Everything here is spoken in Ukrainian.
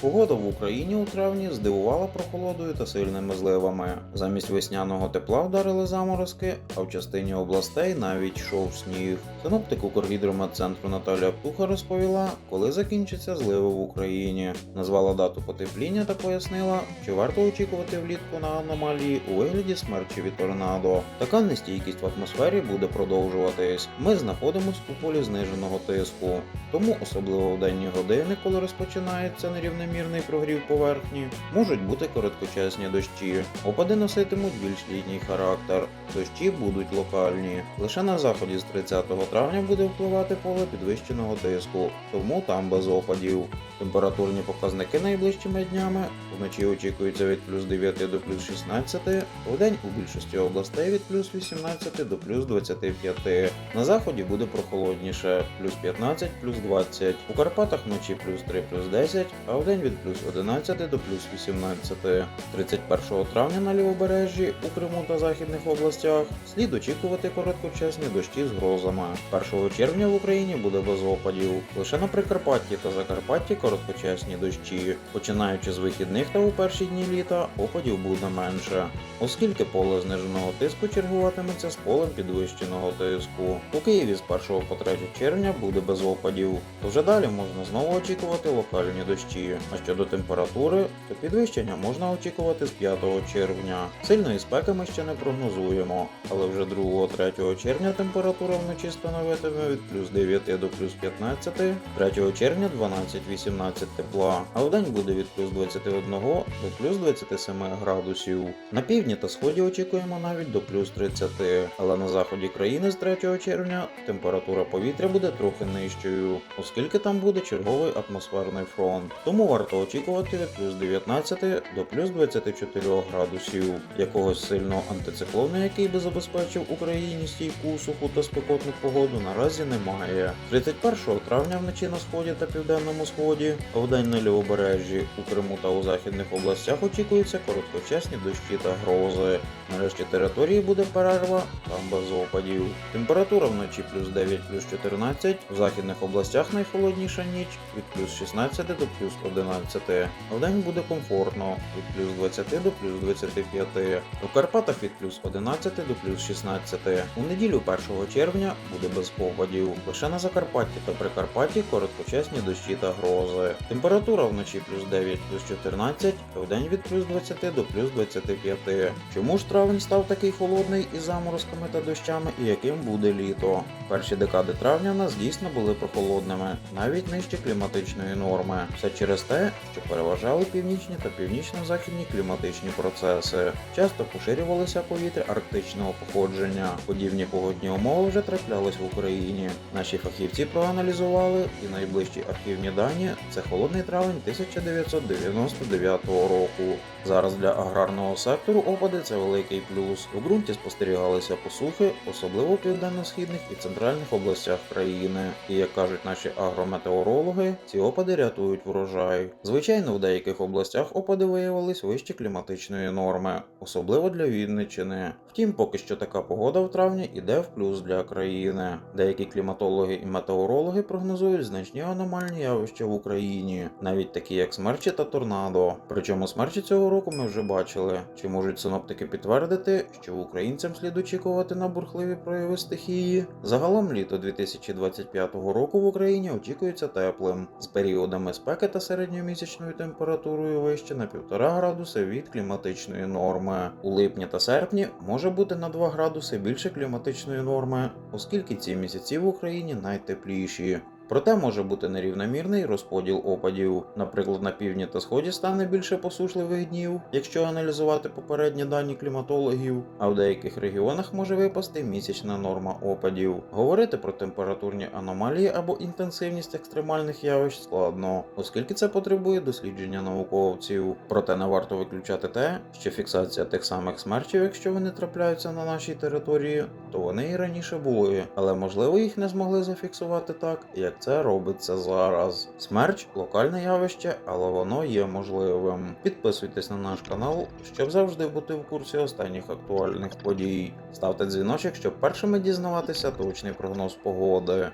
Погода в Україні у травні здивувала прохолодою та сильними зливами. Замість весняного тепла вдарили заморозки, а в частині областей навіть йшов сніг. Синоптик Укргідрометцентру Наталія Птуха розповіла, коли закінчаться зливи в Україні. Назвала дату потепління та пояснила, чи варто очікувати влітку на аномалії у вигляді смерчі від торнадо. Така нестійкість в атмосфері буде продовжуватись. Ми знаходимося у полі зниженого тиску, тому особливо в денні години, коли розпочинається нерівномірний прогрів поверхні, можуть бути короткочасні дощі. Опади носитимуть більш літній характер. Дощі будуть локальні. Лише на заході з 30 травня буде впливати поле підвищеного тиску, тому там без опадів. Температурні показники найближчими днями вночі очікується від плюс 9 до плюс 16, вдень у більшості областей від плюс 18 до плюс 25. На заході буде прохолодніше плюс 15, плюс 20. У Карпатах вночі плюс 3, плюс 10, а вдень від плюс 11 до плюс 18. 31 травня на лівобережжі у Криму та західних областях слід очікувати короткочасні дощі з грозами. 1 червня в Україні буде без опадів. Лише на Прикарпатті та Закарпатті короткочасні дощі. Починаючи з вихідних та у перші дні літа опадів буде менше, оскільки поле зниженого тиску чергуватиметься з полем підвищеного тиску. У Києві з 1 по 3 червня буде без опадів. То вже далі можна знову очікувати локальні дощі. А щодо температури, то підвищення можна очікувати з 5 червня. Сильної спеки ми ще не прогнозуємо, але вже 2-3 червня температура вночі становитиме від плюс 9 до плюс 15, 3 червня 12-18 тепла, а вдень буде від плюс 21 до плюс 27 градусів. На півдні та сході очікуємо навіть до плюс 30, але на заході країни з 3 червня температура повітря буде трохи нижчою, оскільки там буде черговий атмосферний фронт. Тому варто очікувати плюс 19 до плюс 24 градусів. Якогось сильного антициклону, який би забезпечив Україні стійку суху та спекотну погоду, наразі немає. 31 травня вночі на сході та південному сході, а вдень на лівобережжі у Криму та у західних областях очікуються короткочасні дощі та грози. Нарешті території буде перерва там без опадів. Температура вночі плюс 9 плюс 14, в західних областях найхолодніша ніч від плюс 16 до плюс 11. Вдень буде комфортно від плюс 20 до плюс 25. У Карпатах від плюс 11 до плюс 16. У неділю 1 червня буде без опадів. Лише на Закарпатті та Прикарпатті короткочасні дощі та грози. Температура вночі плюс 9 плюс 14, а вдень від плюс 20 до плюс 25. Чому ж травень став такий холодний із заморозками та дощами і яким буде літо? Перші декади травня в нас дійсно були прохолодними, навіть нижче кліматичної норми. Все через те, що переважали північні та північно-західні кліматичні процеси. Часто поширювалося повітря арктичного походження. Подібні погодні умови вже траплялись в Україні. Наші фахівці проаналізували і найближчі архівні дані це холодний травень 1999 року. Зараз для аграрного сектору опади це великий плюс. У ґрунті спостерігалися посухи, особливо в південно-східних і центральних областях країни. І як кажуть наші агрометеорологи, ці опади рятують врожай. Звичайно, в деяких областях опади виявились вище кліматичної норми, особливо для Вінниччини. Втім, поки що така погода в травні іде в плюс для країни. Деякі кліматологи і метеорологи прогнозують значні аномальні явища в Україні, навіть такі як смерчі та торнадо. Причому смерчі цього року ми вже бачили. Чи можуть синоптики підтвердити, що українцям слід очікувати на бурхливі прояви стихії? Загалом літо 2025 року в Україні очікується теплим, з періодами спеки та середньомісячною температурою вище на 1,5 градуси від кліматичної норми. У липні та серпні може бути на 2 градуси більше кліматичної норми, оскільки ці місяці в Україні найтепліші. Проте може бути нерівномірний розподіл опадів. Наприклад, на півдні та сході стане більше посушливих днів, якщо аналізувати попередні дані кліматологів, а в деяких регіонах може випасти місячна норма опадів. Говорити про температурні аномалії або інтенсивність екстремальних явищ складно, оскільки це потребує дослідження науковців. Проте не варто виключати те, що фіксація тих самих смерчів, якщо вони трапляються на нашій території, то вони і раніше були, але можливо їх не змогли зафіксувати так, як це робиться зараз. Смерч локальне явище, але воно є можливим. Підписуйтесь на наш канал, щоб завжди бути в курсі останніх актуальних подій. Ставте дзвіночок, щоб першими дізнаватися точний прогноз погоди.